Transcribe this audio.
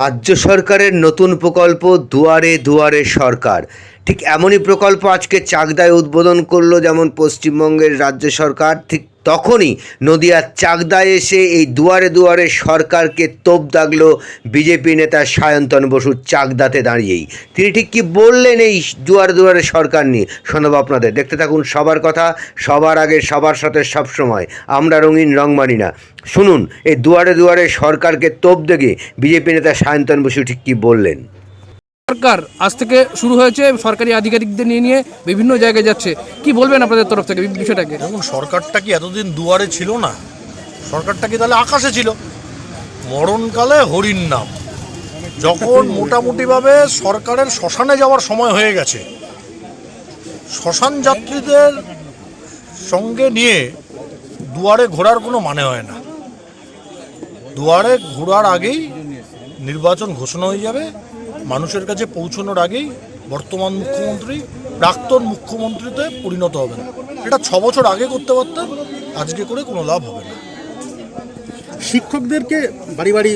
রাজ্য সরকারের নতুন প্রকল্প দুয়ারে দুয়ারে সরকার। ঠিক এমনই প্রকল্প আজকে চাকদায় উদ্বোধন করল যেমন পশ্চিমবঙ্গের রাজ্য সরকার, ঠিক তখনই নদিয়ার চাকদায় এসে এই দুয়ারে দুয়ারে সরকারকে তোপ দাগলো বিজেপি নেতা সায়ন্তন বসু চাকদাতে দাঁড়িয়েই। তিনি ঠিক কি বললেন এই দুয়ারে দুয়ারে সরকার নিয়ে? শোনাবো আপনাদের। দেখতে থাকুন সবার কথা, সবার আগে, সবার সাথে সবসময় আমরা রঙিন রং মানি না। শুনুন, এই দুয়ারে দুয়ারে সরকারকে তোপ দেখে বিজেপি নেতা সায়ন্তন বসু ঠিক কি বললেন? সরকার আজ থেকে শুরু হয়েছে, সরকারি আধিকারিকদের নিয়ে নিয়ে বিভিন্ন জায়গায় যাচ্ছে। কি বলবেন আপনাদের তরফ থেকে বিষয়টাকে? দেখুন, সরকারটা কি এতদিন দুয়ারে ছিল না? সরকারটা কি তাহলে আকাশে ছিল? মরণকালে হরিণ নাম। যখন মোটামুটিভাবে সরকারের শ্মশানে যাওয়ার সময় হয়ে গেছে, শ্মশান যাত্রীদের সঙ্গে নিয়ে দুয়ারে ঘোরার কোনো মানে হয় না। দুয়ারে ঘোরার আগেই নির্বাচন ঘোষণা হয়ে যাবে মানুষের কাছে পৌঁছানোর আগেই বর্তমান মুখ্যমন্ত্রী, প্রাক্তন মুখ্যমন্ত্রীতে পরিণত হবেন। এটা ছ বছর আগে করতে পারতেন, আজকে করে কোনো লাভ হবে না। শিক্ষকদেরকে বাড়ি বাড়ি